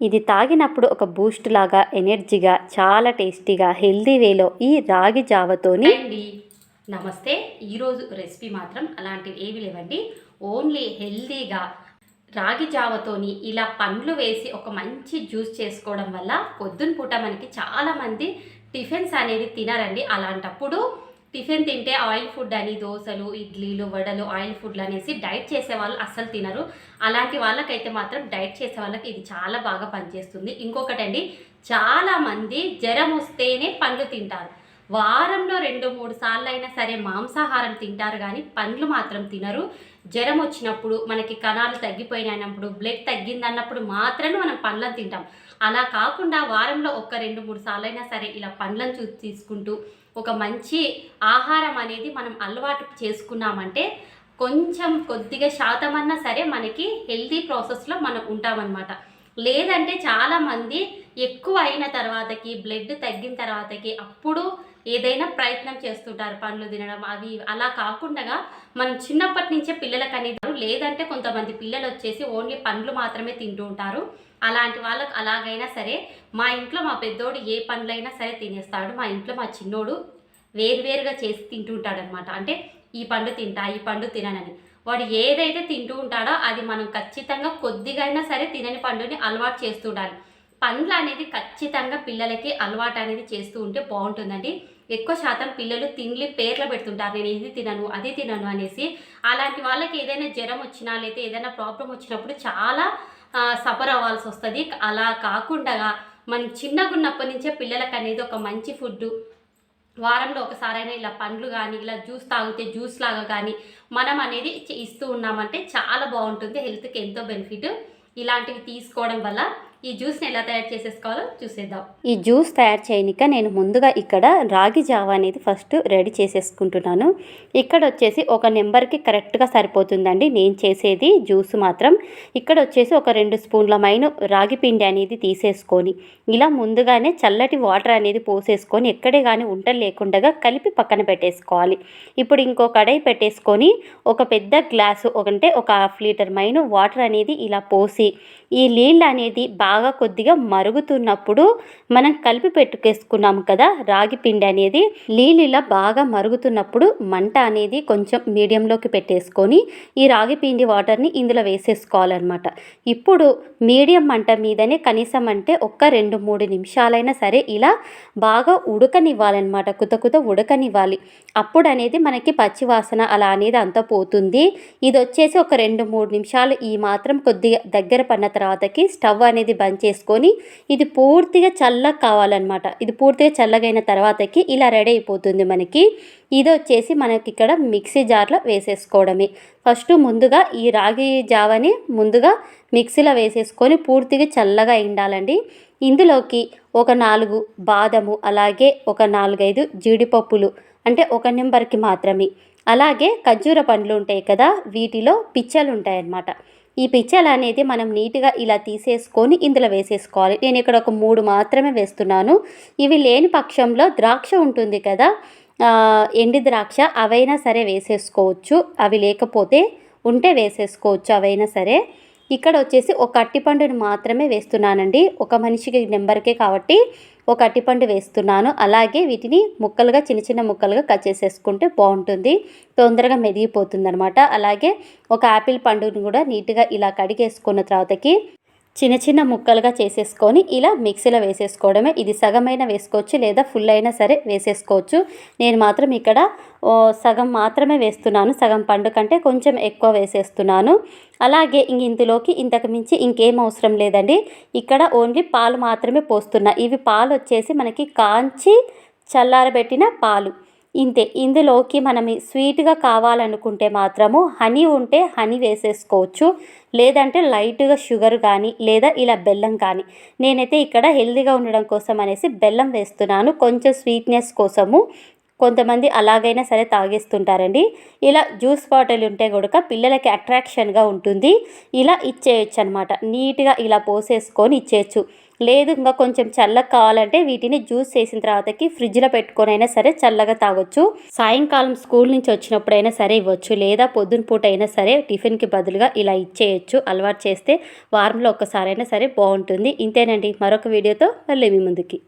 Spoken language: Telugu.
ఇది తాగినప్పుడు ఒక బూస్ట్ లాగా ఎనర్జీగా చాలా టేస్టీగా హెల్దీ వేలో ఈ రాగి జావతోని అండి. నమస్తే. ఈరోజు రెసిపీ మాత్రం అలాంటివి ఏవి లేవండి. ఓన్లీ హెల్దీగా రాగి జావతోని ఇలా పండ్లు వేసి ఒక మంచి జ్యూస్ చేసుకోవడం వల్ల పొద్దున పూట మనకి చాలామంది టిఫిన్స్ అనేది తినరండి. అలాంటప్పుడు టిఫిన్ తింటే ఆయిల్ ఫుడ్ అని దోశలు ఇడ్లీలు వడలు ఆయిల్ ఫుడ్లు అనేసి డైట్ చేసే వాళ్ళు అస్సలు తినరు. అలాంటి వాళ్ళకైతే మాత్రం డైట్ చేసే వాళ్ళకి ఇది చాలా బాగా పనిచేస్తుంది. ఇంకొకటండి చాలామంది జ్వరం వస్తేనే పండ్లు తింటారు. వారంలో రెండు మూడు సార్లు అయినా సరే మాంసాహారం తింటారు కానీ పండ్లు మాత్రం తినరు. జ్వరం వచ్చినప్పుడు మనకి కణాలు తగ్గిపోయినప్పుడు బ్లడ్ తగ్గిందన్నప్పుడు మాత్రమే మనం పండ్లను తింటాం. అలా కాకుండా వారంలో ఒక్క రెండు మూడు సార్లు అయినా సరే ఇలా పండ్లను చూ తీసుకుంటూ ఒక మంచి ఆహారం అనేది మనం అలవాటు చేసుకున్నామంటే కొంచెం కొద్దిగా శాతం అన్నా సరే మనకి హెల్తీ ప్రాసెస్లో మనం ఉంటామన్నమాట. లేదంటే చాలామంది ఎక్కువ అయిన తర్వాతకి బ్లడ్ తగ్గిన తర్వాతకి అప్పుడు ఏదైనా ప్రయత్నం చేస్తుంటారు. పండ్లు తినడం అవి అలా కాకుండా మనం చిన్నప్పటి నుంచే పిల్లలకు అనేది లేదంటే కొంతమంది పిల్లలు వచ్చేసి ఓన్లీ పండ్లు మాత్రమే తింటూ ఉంటారు. అలాంటి వాళ్ళకు అలాగైనా సరే మా ఇంట్లో మా పెద్దోడు ఏ పండ్లైనా సరే తినేస్తాడు. మా ఇంట్లో మా చిన్నోడు వేరువేరుగా చేసి తింటూ ఉంటాడనమాట అంటే ఈ పండు తింటా ఈ పండు తిననని. వాడు ఏదైతే తింటూ ఉంటాడో అది మనం ఖచ్చితంగా కొద్దిగా అయినా సరే తినని పండుని అలవాటు చేస్తూ ఉండాలి పండ్లు అనేది ఖచ్చితంగా పిల్లలకి అలవాటు అనేది చేస్తూ ఉంటే బాగుంటుందండి. ఎక్కువ శాతం పిల్లలు తిండ్లి పేర్లు పెడుతుంటారు. నేను ఇది తినను అది తినను అనేసి. అలాంటి వాళ్ళకి ఏదైనా జ్వరం వచ్చినా లేకపోతే ఏదైనా ప్రాబ్లం వచ్చినప్పుడు చాలా సఫర్ అవ్వాల్సి వస్తుంది. అలా కాకుండా మనం చిన్నగా ఉన్నప్పటి నుంచే పిల్లలకు అనేది ఒక మంచి ఫుడ్ వారంలో ఒకసారైనా ఇలా పండ్లు కానీ ఇలా జ్యూస్ తాగితే జ్యూస్ లాగా కానీ మనం అనేది ఇస్తూ ఉన్నామంటే చాలా బాగుంటుంది. హెల్త్కి ఎంతో బెనిఫిట్. ఇలాంటివి తీసుకోవడం వల్ల ఈ జ్యూస్ని ఎలా తయారు చేసేసుకోవాలో చూసేద్దాం. ఈ జ్యూస్ తయారు చేయనిక నేను ముందుగా ఇక్కడ రాగి జావా అనేది ఫస్ట్ రెడీ చేసేసుకుంటున్నాను. ఇక్కడ వచ్చేసి ఒక నెంబర్కి కరెక్ట్గా సరిపోతుందండి. నేను చేసేది జ్యూస్ మాత్రం. ఇక్కడ వచ్చేసి ఒక రెండు స్పూన్ల మైన రాగి పిండి అనేది తీసేసుకొని ఇలా ముందుగానే చల్లటి వాటర్ అనేది పోసేసుకొని ఎక్కడే కానీ ఉంటలు లేకుండా కలిపి పక్కన పెట్టేసుకోవాలి. ఇప్పుడు ఇంకో కడాయి పెట్టేసుకొని ఒక పెద్ద గ్లాసు అంటే ఒక హాఫ్ లీటర్ మైన వాటర్ అనేది ఇలా పోసి ఈ నీళ్ళు అనేది బాగా కొద్దిగా మరుగుతున్నప్పుడు మనం కలిపి పెట్టుకేసుకున్నాము కదా రాగి పిండి అనేది. నీళ్ళు బాగా మరుగుతున్నప్పుడు మంట అనేది కొంచెం మీడియంలోకి పెట్టేసుకొని ఈ రాగి పిండి వాటర్ని ఇందులో వేసేసుకోవాలన్నమాట. ఇప్పుడు మీడియం మంట మీదనే కనీసం అంటే ఒక్క రెండు మూడు నిమిషాలైనా సరే ఇలా బాగా ఉడకనివ్వాలన్నమాట. కుత కుత ఉడకనివ్వాలి. అప్పుడు అనేది మనకి పచ్చి వాసన అలా అనేది అంతా పోతుంది. ఇది వచ్చేసి ఒక రెండు మూడు నిమిషాలు ఈ మాత్రం కొద్దిగా దగ్గర పడిన తర్వాతకి స్టవ్ అనేది బంద్ చేసుకొని ఇది పూర్తిగా చల్లగా కావాలన్నమాట. ఇది పూర్తిగా చల్లగైన తర్వాతకి ఇలా రెడీ అయిపోతుంది మనకి. ఇది వచ్చేసి మనకి ఇక్కడ మిక్సీ జార్లో వేసేసుకోవడమే. ఫస్ట్ ముందుగా ఈ రాగి జావని ముందుగా మిక్సీలో వేసేసుకొని పూర్తిగా చల్లగా ఉండాలండి ఇందులోకి ఒక నాలుగు బాదము అలాగే ఒక నాలుగైదు జీడిపప్పులు అంటే ఒక నెంబర్కి మాత్రమే. అలాగే ఖర్జూర పండ్లు ఉంటాయి కదా వీటిలో పిచ్చలు ఉంటాయి అన్నమాట ఈ పిచ్చలు అనేది మనం నీట్గా ఇలా తీసేసుకొని ఇందులో వేసేసుకోవాలి. నేను ఇక్కడ ఒక మూడు మాత్రమే వేస్తున్నాను. ఇవి లేని పక్షంలో ద్రాక్ష ఉంటుంది కదా ఎండి ద్రాక్ష అవైనా సరే వేసేసుకోవచ్చు. అవి లేకపోతే ఉంటే వేసేసుకోవచ్చు అవైనా సరే. ఇక్కడ వచ్చేసి ఒక అట్టిపండుని మాత్రమే వేస్తున్నానండి. ఒక మనిషికి నెంబర్కే కాబట్టి ఒక అట్టిపండు వేస్తున్నాను. అలాగే వీటిని ముక్కలుగా చిన్న చిన్న ముక్కలుగా కట్ చేసేసుకుంటే బాగుంటుంది. తొందరగా మెదిగిపోతుంది అనమాట అలాగే ఒక యాపిల్ పండుని కూడా నీట్గా ఇలా కడిగేసుకున్న తర్వాతకి చిన్న చిన్న ముక్కలుగా చేసేసుకొని ఇలా మిక్సీలో వేసేసుకోవడమే. ఇది సగమైన వేసుకోవచ్చు లేదా ఫుల్ అయినా సరే వేసేసుకోవచ్చు. నేను మాత్రం ఇక్కడ సగం మాత్రమే వేస్తున్నాను. సగం పండు కంటే కొంచెం ఎక్కువ వేసేస్తున్నాను. అలాగే ఇంక ఇందులోకి ఇంతకు మించి ఇంకేం అవసరం లేదండి. ఇక్కడ ఓన్లీ పాలు మాత్రమే పోస్తున్నా. ఇవి పాలు వచ్చేసి మనకి కాంచి చల్లారబెట్టిన పాలు. ఇంతే ఇందులోకి మనం స్వీట్గా కావాలనుకుంటే మాత్రము హనీ ఉంటే హనీ వేసేసుకోవచ్చు లేదంటే లైట్గా షుగర్ కానీ లేదా ఇలా బెల్లం కానీ నేనైతే ఇక్కడ హెల్దీగా ఉండడం కోసం అనేసి బెల్లం వేస్తున్నాను. కొంచెం స్వీట్నెస్ కోసము కొంతమంది అలాగైనా సరే తాగేస్తుంటారండి. ఇలా జ్యూస్ బాటిల్ ఉంటే కూడా పిల్లలకి అట్రాక్షన్గా ఉంటుంది. ఇలా ఇచ్చేయచ్చు అనమాట నీట్గా ఇలా పోసేసుకొని ఇచ్చేయచ్చు. లేదు ఇంకా కొంచెం చల్లగా కావాలంటే వీటిని జ్యూస్ చేసిన తర్వాతకి ఫ్రిడ్జ్లో పెట్టుకొని అయినా సరే చల్లగా తాగొచ్చు. సాయంకాలం స్కూల్ నుంచి వచ్చినప్పుడైనా సరే ఇవ్వచ్చు లేదా పొద్దున పూట అయినా సరే టిఫిన్కి బదులుగా ఇలా ఇచ్చేయచ్చు. అలవాటు చేస్తే వారంలో ఒక్కసారైనా సరే బాగుంటుంది. ఇంతేనండి. మరొక వీడియోతో మళ్ళీ మీ ముందుకి.